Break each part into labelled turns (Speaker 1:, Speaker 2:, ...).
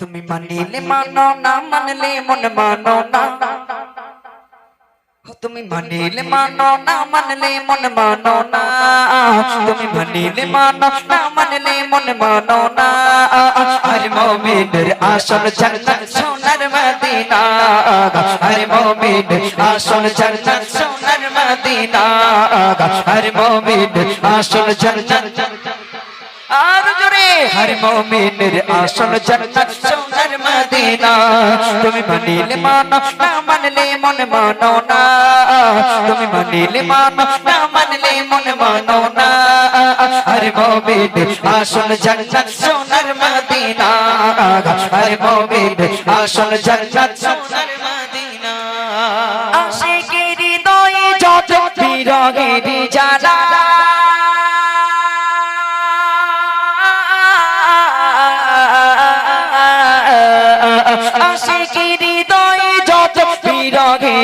Speaker 1: তুমি মানিলে মানো, না মানলে মন মানো না। তুমি মানিলে মানো, না মানলে মন মানো না। তুমি মানিলে মানো, না মানলে মন মানো না। হরে মুমিনের আসল জান্নাত সোনার মদিনা। হরে মুমিনের আসল জান্নাত সোনার মদিনা। হরে মুমিনের আসল জান্নাত আর হর মুমিনের আসল জান্নাত সোনার মদিনা। তুমি মানিলে মানো না, মানলে মন মানো না। তুমি মানিলে মানো না, মানলে মন মানো না। হর মুমিনের আসল জান্নাত সোনার মদিনা। হর মুমিনের আসল জান্নাত সোনার মদিনা। আশিকের হৃদয়ে যত বিরহের জ্বালা।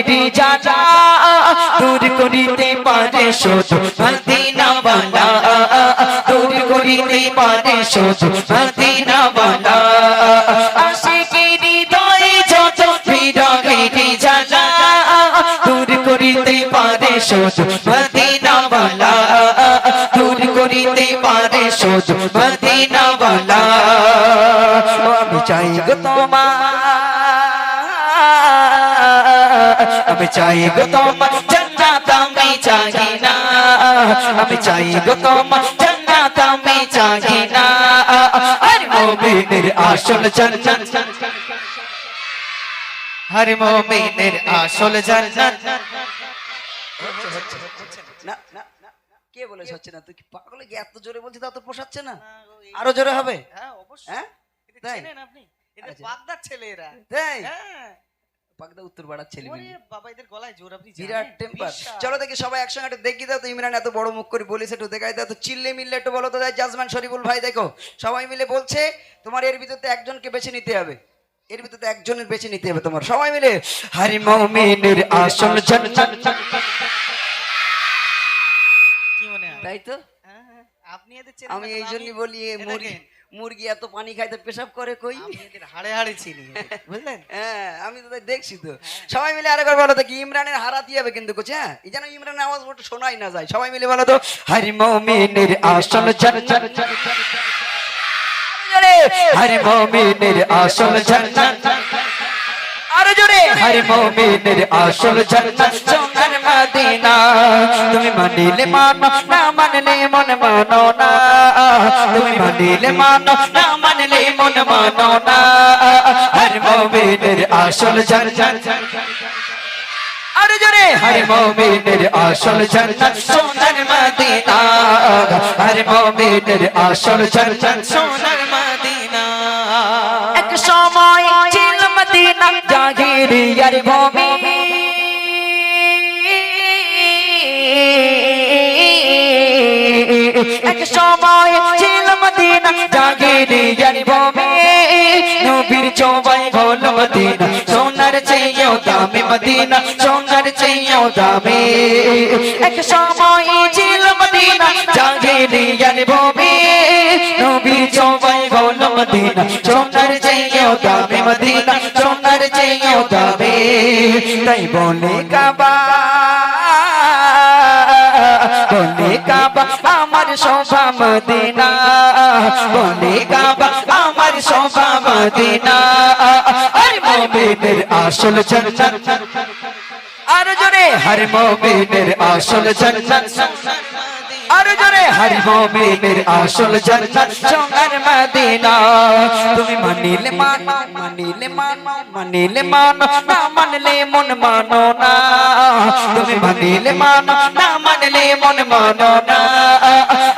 Speaker 1: বিরহের জ্বালা দূর করিতে পারে শুধু মদিনা বালা দূর করিতে পারে শুধু মদিনা বালা করিতে পারে শুধু মদিনা বালা দূর করিতে পারে। আমি চাই গো তোমার আমি চাই গো তোমার জান্নাত আমি চাই না। আমি চাই গো তোমার জান্নাত আমি চাই না। আর মুমিনের আসল জান্নাত। হর মুমিনের আসল জান্নাত।
Speaker 2: না না কে বলেছে হচ্ছে না? তুই কি পাগলে কি এত জোরে বলছিস তা তো পোষাচ্ছে না? আরও জোরে হবে?
Speaker 3: হ্যাঁ অবশ্যই।
Speaker 2: হ্যাঁ?
Speaker 3: এদের
Speaker 2: তাই?
Speaker 3: চেনেন আপনি? এদের
Speaker 2: আচ্ছা।
Speaker 3: বাগদার ছেলে এরা
Speaker 2: তাই?
Speaker 3: হ্যাঁ।
Speaker 2: পাগদা উত্তর পাড়ার ছেলে
Speaker 3: বাবা এদের গলায় জোর আপনি
Speaker 2: বিরাট টেম্পার চলো দেখি সবাই একসঙ্গে একটু দেখি দাও তো ইমরান এত বড় মুখ করে বলিস একটু দেখাই দাও তো। চিল্লে মিললে একটু বলো তো জাজমান শরীফুল ভাই দেখো সবাই মিলে বলছে তোমার এর ভিতরে একজনকে বেছে নিতে হবে। এর ভিতরে একজনের বেছে নিতে হবে তোমার। সবাই মিলে
Speaker 1: হারি মুমিনের আসল
Speaker 3: মনে হয়?
Speaker 2: তাই তো?
Speaker 3: আপনি এদের চেনেন
Speaker 2: আমি এই
Speaker 3: আমি-
Speaker 2: বলি এ মুরগি মুরগি এত পানি খাইতে পেশাব করে কই?
Speaker 3: এদের হাড়ে হাড়ে চিনি বুঝলেন?
Speaker 2: হ্যাঁ আমি তো তাই দেখছি তো। সবাই মিলে আরেকবার বলো তো কি ইমরানের হারাতে হবে কিন্তু কোচ হ্যাঁ? এই যেন ইমরানের আওয়াজ ওটা শোনাই না যায়। সবাই মিলে বলো তো
Speaker 1: হরি মুমিনের আসল জান্নাত হরি মুমিনের আসল জান্নাত আরও জোরে। হরি মুমিনের আসল জান্নাত সোনার মদিনা। তুমি মানিলে মানো না মানলে মন মানো না তুমি মানিলে মানো না মানলে মন মানো না হরি মুমিনের আসল জান্নাত। আরে জোরে। হরে মুমিনের আসল জান্নাত সোনার মদিনা। হরে মুমিনের আসল জান্নাত সোনার মদিনা। জাহিরিয়ার ভূমি। এক সময় ছিল মদিনা জাহিরিয়ার ভূমি। নবীর চৌবাই হল মদিনা, সোনার চেয়েও দামি মদিনা, সোনার চেয়েও দামি। এক সময় ছিল মদিনা জাহিরিয়ার ভূমি। নবীর চৌবাই মদিনা, সোনার চেয়েও দামি মদিনা, সোনার চেয়েও দামি। তাই বলে কাবা বলে কাবা আমার শোভা মদিনা বলে কাবা আমার শোভা মদিনা। আরে মুমিনের আসল জান্নাত, আর জোরে, হর মুমিনের আসল জান্নাত। আর জোরে হর মুমিনের আসল জান্নাত সোনার মদিনা। তুমি মানিলে মানো মানিলে মানো মানিলে মানো, না মানলে মন মানো না। তুমি মানিলে মানো, না মানলে মন মানো না।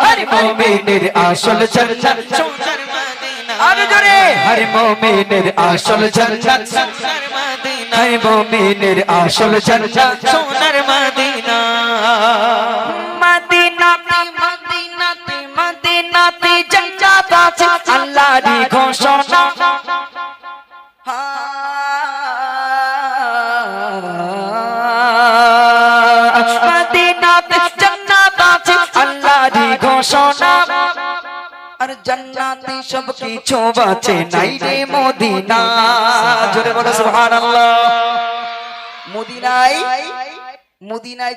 Speaker 1: হর মুমিনের আসল জান্নাত সোনার মদিনা। আর জোরে হর মুমিনের আসল জান্নাত সোনার মদিনা। হর মুমিনের আসল জান্নাত সোনার মদিনা। আছে আল্লাহরই ঘোষণা। জান্নাত আছে আর
Speaker 3: সব কিছু বাঁচে নাই রে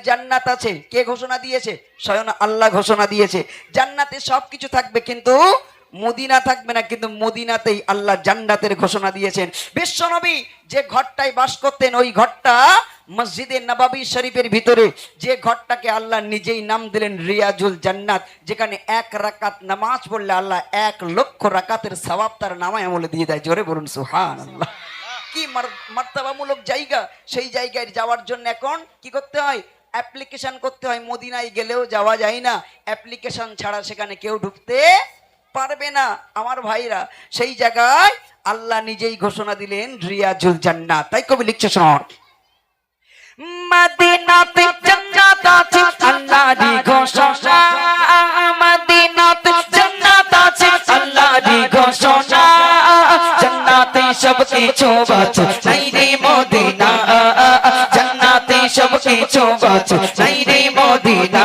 Speaker 1: জান্নাত আছে। কে ঘোষণা দিয়েছে? স্বয়ং আল্লাহ ঘোষণা দিয়েছে। জান্নাতে সবকিছু থাকবে কিন্তু মদিনা থাকবে না, কিন্তু মদিনাতেই আল্লাহ জান্নাতের ঘোষণা দিয়েছেন। বিশ্বনবী যে ঘরটায় বাস করতেন, ওই ঘরটা মসজিদে নবাবী শরীফের ভিতরে। যে ঘরটাকে আল্লাহ নিজেই নাম দিলেন রিয়াজুল জান্নাত, যেখানে এক রাকাত নামাজ পড়লে আল্লাহ এক লক্ষ রাকাতের সওয়াব তার নামায় আমলে দিয়ে দেয়। জোরে বলুন সুহান আল্লাহ কি মার- মার্তাবামূলক জায়গা। সেই জায়গায় যাওয়ার জন্য এখন কি করতে হয়? অ্যাপ্লিকেশন করতে হয়। মদিনায় গেলেও যাওয়া যায় না। অ্যাপ্লিকেশন ছাড়া সেখানে কেউ ঢুকতে পারবে না আমার ভাইরা। সেই জায়গায় আল্লাহ নিজেই ঘোষণা দিলেন, রিয়াজুল জান্নাত। তাই কবি লিখছে, শোন।
Speaker 3: মদিনাতে আছে আছে সব কিছু রে মদিনা।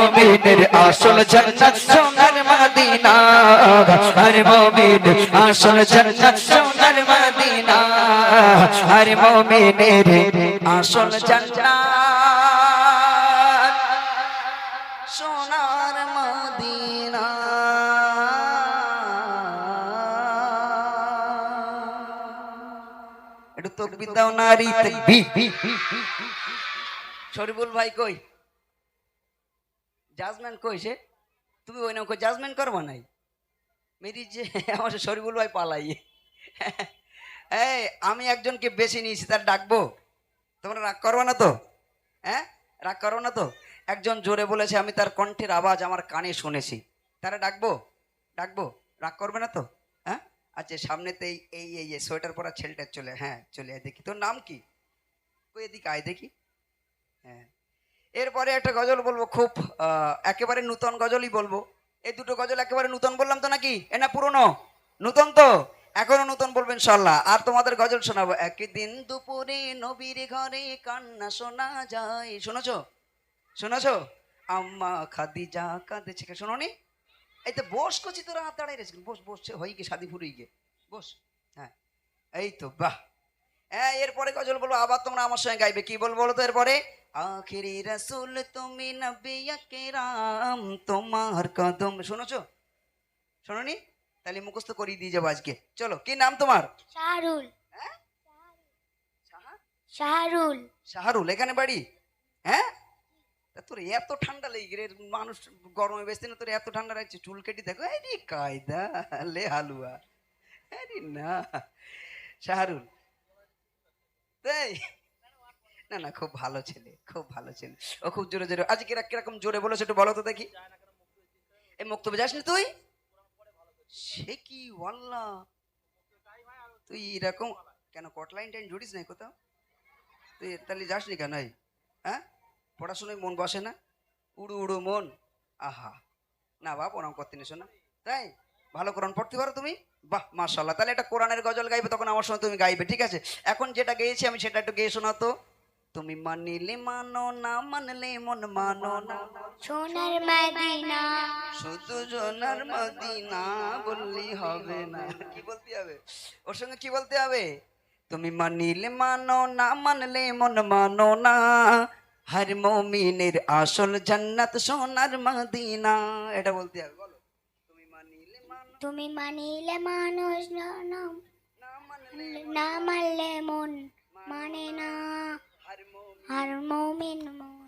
Speaker 3: মোমিনের আসল জান্নাত সোনার মদিনা। হরে মোমিন আসল জান্নাত সোনার মদিনা। হরে মোমিনের আসল জান্নাত সোনার মদিনা।
Speaker 1: একটু তকবির দাও, নারী তাকবীর। শরীফুল ভাই কই? জাজমেন্ট কইছে, তুমি ওই নাম জাজমেন্ট করব নাই? মেরি যে আমার শরীফুল ভাই পালাই এই, আমি একজনকে বেছে নিয়েছি, তার ডাকবো। তোমরা রাগ করব না তো? হ্যাঁ? রাগ করব না তো? একজন জোরে বলেছে, আমি তার কণ্ঠের আওয়াজ আমার কানে শুনেছি। তারা ডাকবো ডাকবো, রাগ করবে না তো? হ্যাঁ? আচ্ছা সামনেতে এই এই এই এই সোয়েটার পরা ছেলেটা চলে হ্যাঁ চলে আয় দেখি। তোর নাম কি? ওই এদিকে আয় দেখি। হ্যাঁ। এরপরে একটা গজল বলব, খুব একেবারে নূতন গজলই বলব। এই দুটো গজল একেবারে নূতন বললাম তো নাকি? এ না পুরনো? নূতন তো? এখনও নূতন বলবেন ইনশাল্লাহ আর তোমাদের গজল শোনাবো। একদিন দুপুরে নবীর ঘরে কান্না শোনা যায়। শুনেছো? শুনেছো? আম্মা খাদিজা কাঁদেছে কে? শোনোনি? এই তো বস করছি তোরা হাত দাঁড়াই রেছিস বস বস, সে হয়ে গিয়ে, শাদি ফুরিয়ে গিয়ে। বস হ্যাঁ। এই তো, বাহ। হ্যাঁ এরপরে গজল বলব? আবার তোমরা আমার সঙ্গে গাইবে। কি বলব বলো তো এরপরে? আখিরি রসুল তুমি নবী কেরাম তোমার কদম। শুনেছো? শোনোনি? তাহলে মুখস্থ করিয়ে দিয়ে যাব আজকে। চলো কি নাম তোমার?
Speaker 4: শাহরুল।
Speaker 1: হ্যাঁ?
Speaker 4: শাহরুল।
Speaker 1: শাহরুল এখানে বাড়ি? হ্যাঁ? তা তোর এত ঠান্ডা লেগে রে মানুষ গরমে বেসতে না তোর এত ঠান্ডা লাগছে। চুল কেটে দেখো এই কায়দা লে হালুয়া। আরে না। শাহরুল তাই না না, খুব ভালো ছেলে, খুব ভালো ছেলে। ও খুব জোরে জোরে। আজ কিরা কীরকম জোরে বলেছে একটু বলো তো দেখি। এই মুক্তবে যাস না তুই? সে কি, ওয়াল্লা। তুই এরকম কেন, কটলাইন টাইন জুড়িস নাই কোথাও? তুই তাহলে যাসনি কেন হ্যাঁ? পড়াশোনায় মন বসে না? উড়ু উড়ু মন। আহা। না, বাপ প্রণাম করতে নিছো না। তাই? ভালো কোরআন পড়তে পারো তুমি? বাহ মাশাল্লাহ তাহলে একটা কোরআনের গজল গাইবে তখন আমার সঙ্গে তুমি গাইবে ঠিক আছে? এখন যেটা গেয়েছি আমি সেটা একটু গেয়ে শোনাতো তুমি মানিলে মানো না মানলে মন মানো না।
Speaker 4: সোনার মদিনা।
Speaker 1: শুধু জোনার মদিনা বললি হবে না। কি বলতে হবে? ওর সঙ্গে কি বলতে হবে? তুমি মানিলে মানো না মানলে মন মানো না। হর মমিনের আসল জান্নাত সোনার মদিনা। এটা বলতে হবে বলো তুমি মানিলে মানো
Speaker 4: তুমি মানিলে মানুষ না
Speaker 1: মানলে
Speaker 4: মন মানে না। আর মৌমিন মন।